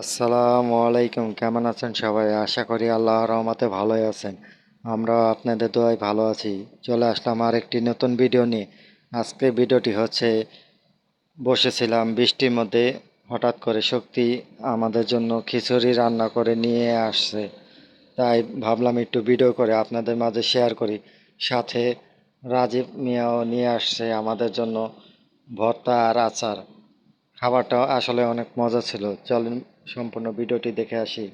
আসসালামু আলাইকুম। কেমন আছেন সবাই? আশা করি আল্লাহর রহমতে ভালোই আছেন। আমরা আপনাদের দোয়ায় ভালো আছি। চলে আসলাম আর একটি নতুন ভিডিও নিয়ে। আজকে ভিডিওটি হচ্ছে, বসেছিলাম বৃষ্টির মধ্যে, হঠাৎ করে শক্তি আমাদের জন্য খিচুড়ি রান্না করে নিয়ে আসছে। তাই ভাবলাম একটু ভিডিও করে আপনাদের মাঝে শেয়ার করি। সাথে রাজীব মিয়াও নিয়ে আসছে আমাদের জন্য ভর্তা আর আচার। খাবারটা আসলে অনেক মজা ছিল। চলেন সম্পূর্ণ ভিডিওটি দেখে আসি।